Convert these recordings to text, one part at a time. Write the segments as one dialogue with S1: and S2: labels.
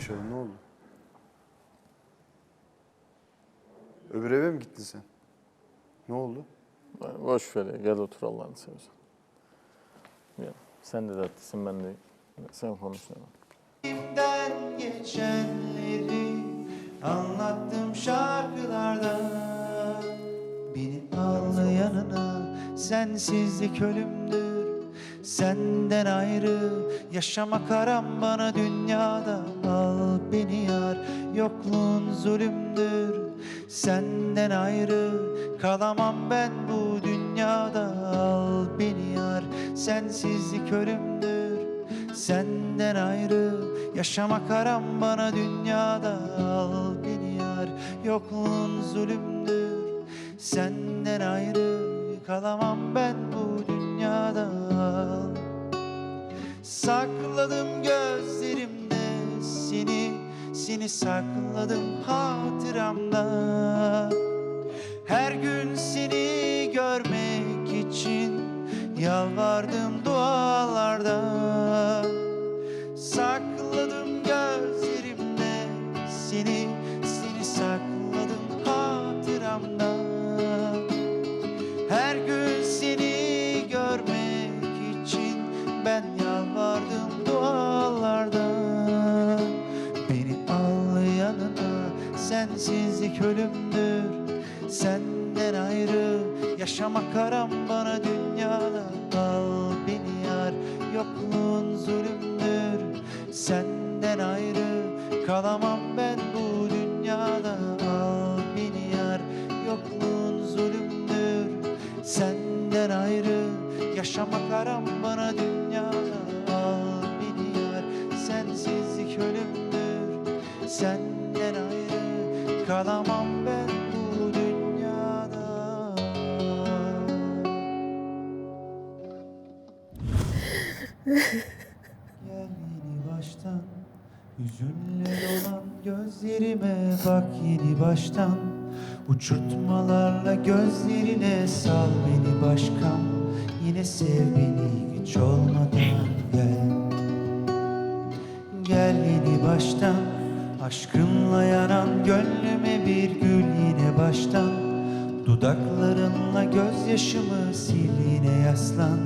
S1: yaşadın? Ne oldu? Öbür eve mi gittin sen? Ne oldu?
S2: Boş ver ya, gel otur Allah'ını seversen. Gel. Sen de dertlisin, ben de. Sen konuş.
S3: İçimden geçenleri anlattım şarkılarda Beni al yanına sensizlik ölümdür Senden ayrı yaşamak aram bana dünyada. Al beni yar yokluğun zulümdür. Senden ayrı kalamam ben bu dünyada. Al beni yar sensizlik ölümdür. Senden ayrı yaşamak aram bana dünyada. Al beni yar yokluğun zulümdür. Senden ayrı kalamam ben bu dünyada Sakladım gözlerimde seni Seni sakladım hatıramda. Her gün seni görmek için Yalvardım Ölümdür. Senden ayrı Yaşamak aram bana dünyada Al beni yar. Yokluğun zulümdür. Senden ayrı Kalamam ben bu dünyada Al beni yar. Yokluğun zulümdür. Senden ayrı Yaşamak aram bana dünyada Al beni yar. Sensizlik ölümdür. Senden ayrı Kalamam ben bu dünyada. Gel yeni baştan Hüzünle dolan gözlerime bak yeni baştan. Uçurtmalarla gözlerine sal beni başkan. Yine sev beni hiç olmadan gel. Gel yeni baştan yanan gönlüme bir gül yine baştan. Dudaklarınla gözyaşımı sil yine yaslan.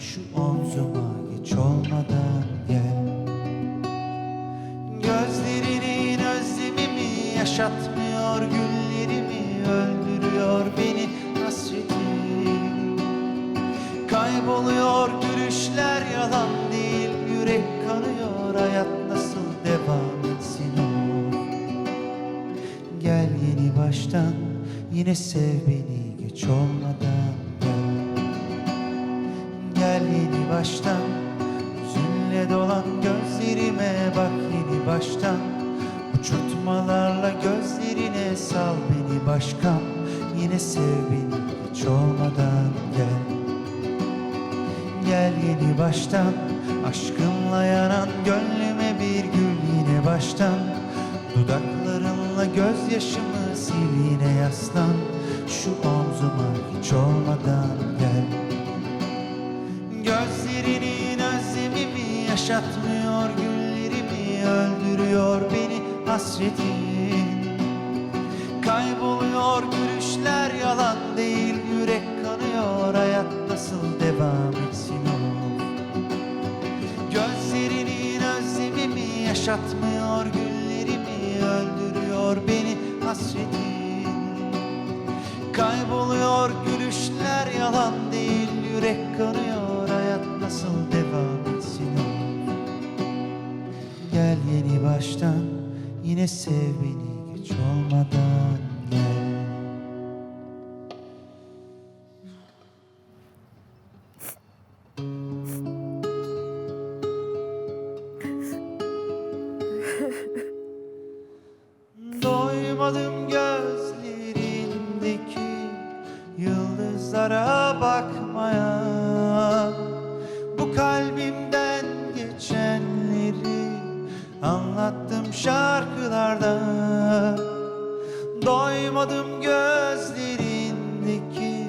S3: Şu omzuma geç olmadan gel. Gözlerinin özlemimi yaşatmıyor Güllerimi öldürüyor beni hasretin Kayboluyor gülüşler yalan değil Yürek yine sev beni geç olmadan. Gel Gel yeni baştan Hüzünle dolan gözlerime bak yeni baştan. Uçurtmalarla gözlerine sal beni başkan. Yine sev beni hiç olmadan gel. Gel yeni baştan Aşkınla yanan gönlüme bir gül yine baştan. Dudaklarınla gözyaşımı sil yine yaslan Şu omzuma hiç olmadan gel. Gözlerinin özlemimi yaşatmıyor Güllerimi öldürüyor beni hasretin. Kayboluyor gülüşler yalan değil Yürek kanıyor hayat nasıl devam etsin o? Gözlerinin özlemimi yaşatmıyor Güllerimi öldürüyor beni hasretin. Kayboluyor gülüşler yalan değil Yürek kanıyor hayat nasıl devam etsin? Gel yeni baştan yine sev beni geç olmadan Doymadım gözlerindeki yıldızlara bakmaya. Bu kalbimden geçenleri anlattım şarkılarda. Doymadım gözlerindeki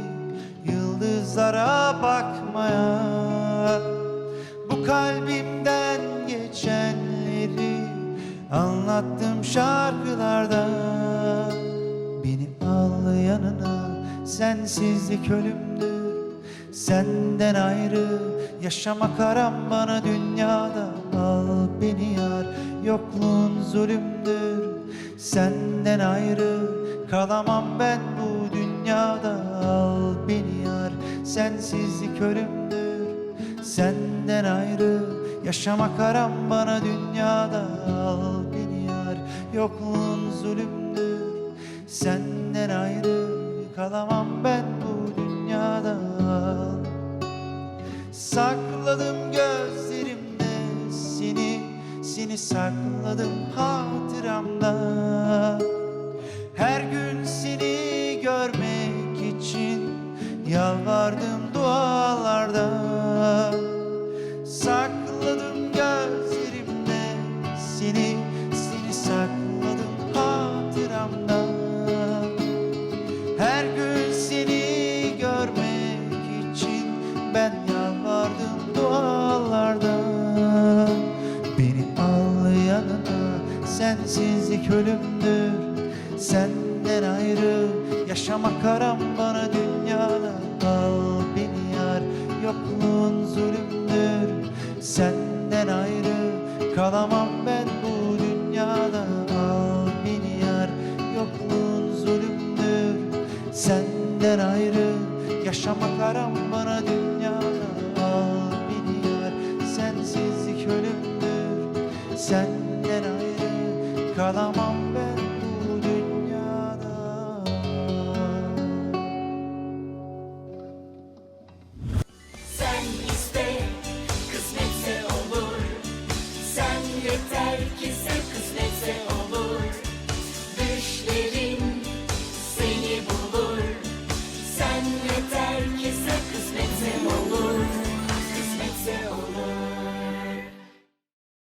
S3: yıldızlara bakmaya. Bu kalbimden geçenleri Anlattım şarkılarda Sensizlik ölümdür. Senden ayrı Yaşamak aram bana dünyada. Al beni yar Yokluğun zulümdür. Senden ayrı Kalamam ben bu dünyada. Al beni yar Sensizlik ölümdür. Senden ayrı Yaşamak aram bana dünyada. Al beni yar Yokluğun zulümdür. Senden ayrı Kalamam ben bu dünyada. Sakladım gözlerimde seni Seni sakladım hatıramda. Her gün seni görmek için Yalvardım gün seni görmek için ben yalvardım dualarda Beni al yanına sensizlik ölümdür Senden ayrı yaşamak aram bana dünyada Al beni yar yokluğun zulümdür. Senden ayrı kalamam ben Yaram bana dünyada al beni yar Sensizlik ölümdür Senden ayrı kalamam ben bu dünyada. Sen iste kısmetse olur. Sen yeter ki sen kısmet